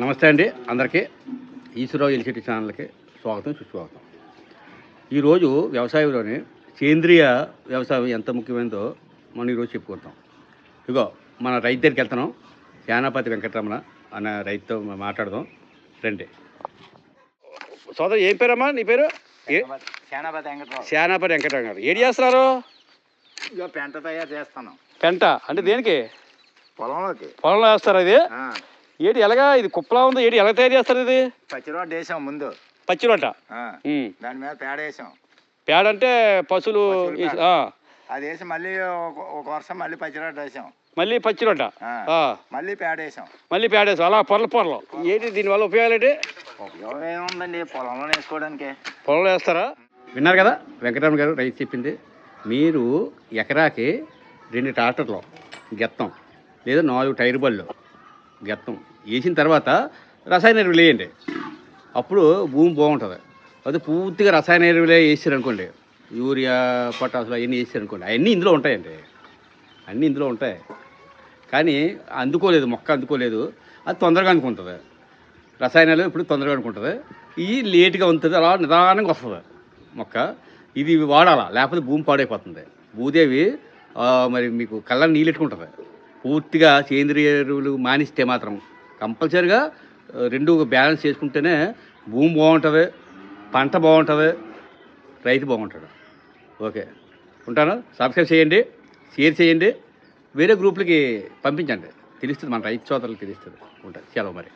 నమస్తే అండి. అందరికీ ఈశ్వరరావు ఎలిసిటీ ఛానల్కి స్వాగతం సుస్వాగతం. ఈరోజు వ్యవసాయంలోని సేంద్రియ వ్యవసాయం ఎంత ముఖ్యమైనదో మనం ఈరోజు చెప్పుకుంటాం. ఇగో మన రైతు దగ్గరికి వెళ్తున్నాం. యానాపతి వెంకటరమణ అనే రైతుతో మాట్లాడదాం. రండి. సోదరు ఏం పేరమ్మా? నీ పేరు? శానాపతి వెంకటరమణ. గారు. ఏం చేస్తున్నారు? ఇగో పెంట తయారు చేస్తాను పెంట? అంటే దేనికి? పొలంలోకి. పొలంలో వేస్తారు ఇది? ఏటి ఎలాగా? ఇది కుప్పలా ఉంది. ఏటి ఎలా తయారు చేస్తారు ఇది? పచ్చిరోడ్డు వేసాం ముందు. పచ్చిరొట్ట? ఆ, ఉమ్. దాని మీద పేడ వేసాం. పేడ అంటే పశువులు వేసి- పేడ. అది వేసి మళ్ళీ ఒక- ఒక వర్షం మళ్ళీ పచ్చిరోడ్డు వేసాం. మళ్ళీ పచ్చిరొట్ట? ఆ, ఆ, మళ్ళీ పేడ వేసాం. మళ్ళీ పేడేసి అలా పొరలు పొరలు. ఏంటి దీనివల్ల ఉపయోగాలు ఏంటి? ఉపయోగం ఏముందండి? పొలంలో వేసుకోవడానికి పొలంలో వేస్తారా? విన్నారు కదా? వెంకటరమణ గారు రైతు చెప్పింది. మీరు ఎకరాకి రెండు ట్రాక్టర్లు గెత్తం లేదా నాలుగు టైర్ బళ్ళు. గెత్తం వేసిన తర్వాత రసాయన ఎరువులు వేయండి. అప్పుడు భూమి బాగుంటుంది. అది పూర్తిగా రసాయన ఎరువులే వేసారనుకోండి. యూరియా పొటాసులు అవన్నీ వేసారనుకోండి. అవన్నీ ఇందులో ఉంటాయండి. అన్నీ ఇందులో ఉంటాయి. కానీ అందుకోలేదు మొక్క అందుకోలేదు. అది తొందరగా అనుకుంటుంది. రసాయనాలు ఇప్పుడు తొందరగా అనుకుంటుంది. ఇది లేట్గా ఉంటుంది అలా నిదానంగా వస్తుంది మొక్క. ఇది వాడాలా? లేకపోతే భూమి పాడైపోతుంది. భూదేవి మరి మీకు కళ్ళని నీళ్ళెట్టుకుంటుంది పూర్తిగా సేంద్రియ ఎరువులు మానిస్తే మాత్రం కంపల్సరిగా రెండు బ్యాలెన్స్ చేసుకుంటేనే భూమి బాగుంటుంది పంట బాగుంటుంది రైతు బాగుంటాడు. ఓకే. ఉంటాను? సబ్స్క్రైబ్ చేయండి షేర్ చేయండి వేరే గ్రూపులకి పంపించండి. తెలుస్తుంది మన రైతు సోదరులకు తెలుస్తుంది. ఉంటుంది సెలవు మరి.